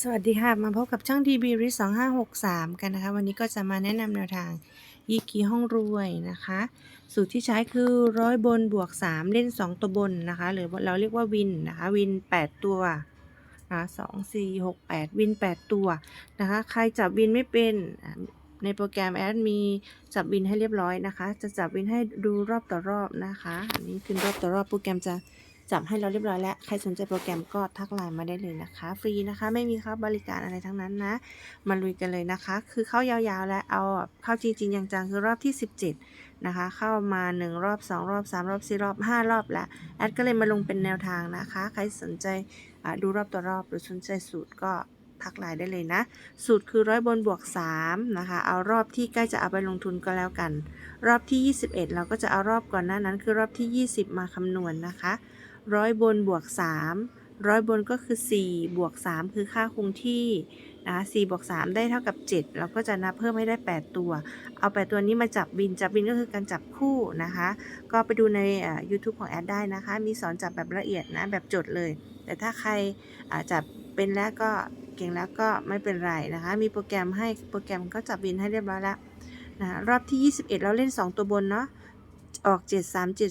สวัสดีค่ะ มาพบกับช่าง DB r i 2563 กันนะคะ วันนี้ก็จะมาแนะนำแนวทางยีกีห้องรวยนะคะ สูตรที่ใช้คือร้อยบนบวก 3 เล่น 2 ตัวบนนะคะ หรือเราเรียกว่าวินนะคะ วิน 8 ตัวนะสองสี่หกแปดวิน 8 ตัวนะคะ ใครจับวินไม่เป็นในโปรแกรมแอดมีจับวินให้เรียบร้อยนะคะ จะจับวินให้ดูรอบต่อรอบนะคะ อันนี้คือรอบต่อรอบโปรแกรมจะ จับให้เราเรียบร้อยแล้ว ใครสนใจโปรแกรมก็ทักไลน์มาได้เลยนะคะ ฟรีนะคะ ไม่มีค่าบริการอะไรทั้งนั้นนะ มาลุยกันเลยนะคะ คือเข้ายาวๆ แล้วเอาเข้าจริงๆอย่างจังคือรอบที่ 17 นะคะ เข้ามา 1 รอบ 2 รอบ 3 รอบ 4 รอบ 5 รอบแล้ว แอดก็เลยมาลงเป็นแนวทางนะคะ ใครสนใจดูรอบต่อรอบหรือสนใจสูตรก็ทักไลน์ได้เลยนะ สูตรคือร้อยบนบวก 3 นะคะ เอารอบที่ใกล้จะเอาไปลงทุนก็แล้วกัน รอบที่ 21 เราก็จะเอารอบก่อนหน้านั้นคือรอบที่ 20 มาคำนวณนะคะ ร้อยบนบวก 3 ร้อยบนก็คือ 4 บวก 3 คือค่าคงที่นะคะ4บวก 3 ได้เท่ากับ 7 เราก็จะนับเพิ่มให้ได้ 8 ตัว เอา 8 ตัวนี้มาจับบิน จับบินก็คือการจับคู่นะคะ ก็ไปดูใน YouTube ของแอดได้นะคะ มีสอนจับแบบละเอียดนะ แบบจดเลย แต่ถ้าใครจับเป็นแล้วก็เก่งแล้วก็ไม่เป็นไรนะคะ มีโปรแกรมให้ โปรแกรมก็จับบินให้เรียบร้อยแล้วนะคะรอบที่ 21 เราเล่น 2 ตัวบนเนาะ ออก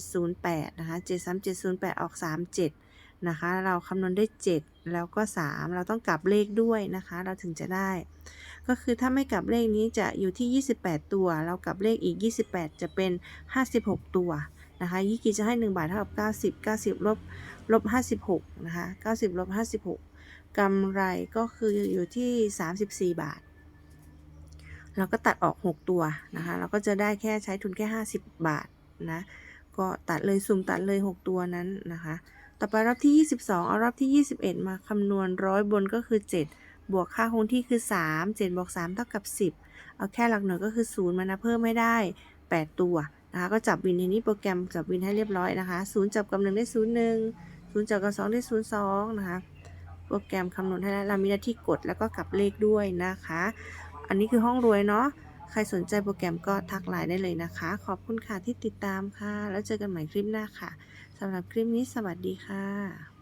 73708 นะคะ 73708 ออก 37 นะคะ เราคำนวณได้ 7 แล้วก็ 3 เราต้องกลับเลขด้วยนะคะ เราถึงจะได้ ก็คือถ้าไม่กลับเลขนี้จะอยู่ที่ 28 ตัว เรากลับเลขอีก 28 จะเป็น 56 ตัวนะคะยี่กีจะให้ 1 บาทเท่ากับ 90 90ลบลบ56 นะคะ 90ลบ56กำไรก็คืออยู่ที่ 34 บาทเราก็ตัดออก 6 ตัวนะคะ เราก็จะได้แค่ใช้ทุนแค่ 50 บาท นะก็ตัดเลยสุ่มตัดเลย 6 ตัวนั้นนะคะ ต่อไปรอบที่ 22 เอารอบที่ 21 มาคำนวณร้อยบนก็คือ 7 บวกค่าคงที่คือ 3 7บวก3เท่ากับ 10 เอาแค่หลักหน่วยก็คือ 0 มานะเพิ่มไม่ได้ 8 ตัวนะคะก็จับวินในนี้โปรแกรมจับวินให้เรียบร้อยนะคะ0จับกับ1ได้ 0 1 0จับกับ2ได้ 0 2 นะคะ โปรแกรมคำนวณให้แล้วเรามีหน้าที่กดแล้วก็กลับเลขด้วยนะคะ อันนี้คือห้องรวยเนาะ ใครสนใจโปรแกรมก็ทักไลน์ได้เลยนะคะ ขอบคุณค่ะที่ติดตามค่ะ แล้วเจอกันใหม่คลิปหน้าค่ะสำหรับคลิปนี้สวัสดีค่ะ